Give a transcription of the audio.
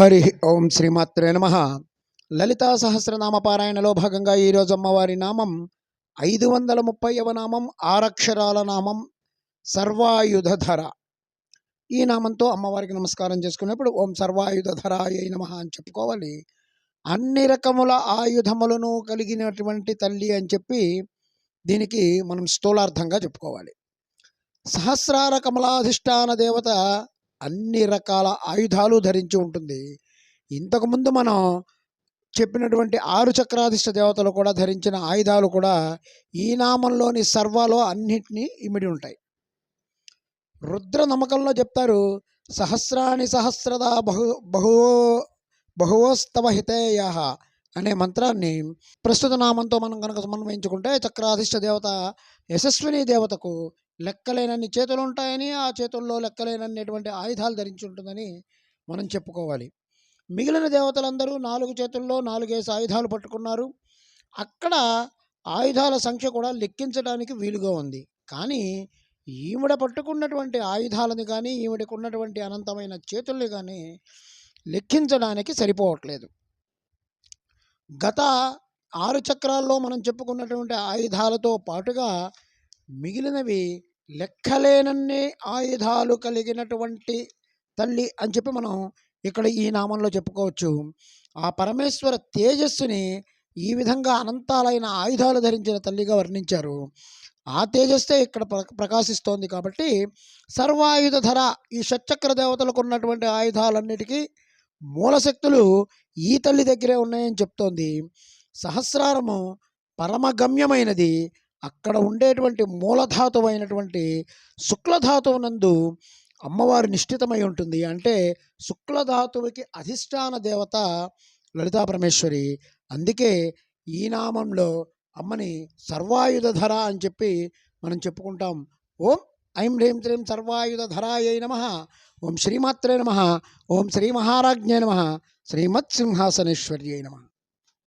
హరి ఓం శ్రీమాత్రే నమ. లలితా సహస్రనామ పారాయణలో భాగంగా ఈరోజు అమ్మవారి నామం ఐదు వందల ముప్పైవ నామం ఆరక్షరాల నామం సర్వాయుధధర. ఈ నామంతో అమ్మవారికి నమస్కారం చేసుకున్నప్పుడు ఓం సర్వాయుధధరాయ నమ అని చెప్పుకోవాలి. అన్ని రకముల ఆయుధములను కలిగినటువంటి తల్లి అని చెప్పి దీనికి మనం స్థూలార్థంగా చెప్పుకోవాలి. సహస్రార కమలాధిష్టాన దేవత అన్ని రకాల ఆయుధాలు ధరించి ఉంటుంది. ఇంతకుముందు మనం చెప్పినటువంటి ఆరు చక్రాధిష్ట దేవతలు కూడా ధరించిన ఆయుధాలు కూడా ఈ నామంలోని సర్వాలో అన్నిటినీ ఇమిడి ఉంటాయి. రుద్ర నమ్మకంలో చెప్తారు సహస్రాణి సహస్రద బహు బహు బహువోస్తవ హితేయ అనే మంత్రాన్ని ప్రస్తుత నామంతో మనం కనుక సమన్వయించుకుంటే చక్రాధిష్ట దేవత యశస్విని దేవతకు లెక్కలేనన్ని చేతులు ఉంటాయని ఆ చేతుల్లో లెక్కలేనన్నటువంటి ఆయుధాలు ధరించి ఉంటుందని మనం చెప్పుకోవాలి. మిగిలిన దేవతలందరూ నాలుగు చేతుల్లో నాలుగేసి ఆయుధాలు పట్టుకున్నారు. అక్కడ ఆయుధాల సంఖ్య కూడా లెక్కించడానికి వీలుగా ఉంది. కానీ ఈవిడ పట్టుకున్నటువంటి ఆయుధాలని కానీ ఈవిడకు ఉన్నటువంటి అనంతమైన చేతుల్ని కానీ లెక్కించడానికి సరిపోవట్లేదు. గత ఆరు చక్రాల్లో మనం చెప్పుకున్నటువంటి ఆయుధాలతో పాటుగా మిగిలినవి లెక్కలేనన్ని ఆయుధాలు కలిగినటువంటి తల్లి అని చెప్పి మనం ఇక్కడ ఈ నామంలో చెప్పుకోవచ్చు. ఆ పరమేశ్వర తేజస్సుని ఈ విధంగా అనంతాలైన ఆయుధాలు ధరించిన తల్లిగా వర్ణించారు. ఆ తేజస్సే ఇక్కడ ప్రకాశిస్తోంది కాబట్టి సర్వాయుధ ధర ఈ షట్చక్ర దేవతలకు ఉన్నటువంటి ఆయుధాలన్నిటికీ మూలశక్తులు ఈ తల్లి దగ్గరే ఉన్నాయని చెప్తోంది. సహస్రారము పరమగమ్యమైనది. అక్కడ ఉండేటువంటి మూలధాతువైనటువంటి శుక్లధాతువునందు అమ్మవారు నిష్ఠితమై ఉంటుంది. అంటే శుక్లధాతువుకి అధిష్టాన దేవత లలితా పరమేశ్వరి. అందుకే ఈ నామంలో అమ్మని సర్వాయుధ ధర అని చెప్పి మనం చెప్పుకుంటాం. ఓం ఐం హ్రీం శ్రీం సర్వాయుధరాయ నమ. ఓం శ్రీమాత్రే నమ. ఓం శ్రీ మహారాజ్ఞే నమ. శ్రీమత్ సింహాసనేశ్వర్యై నమ.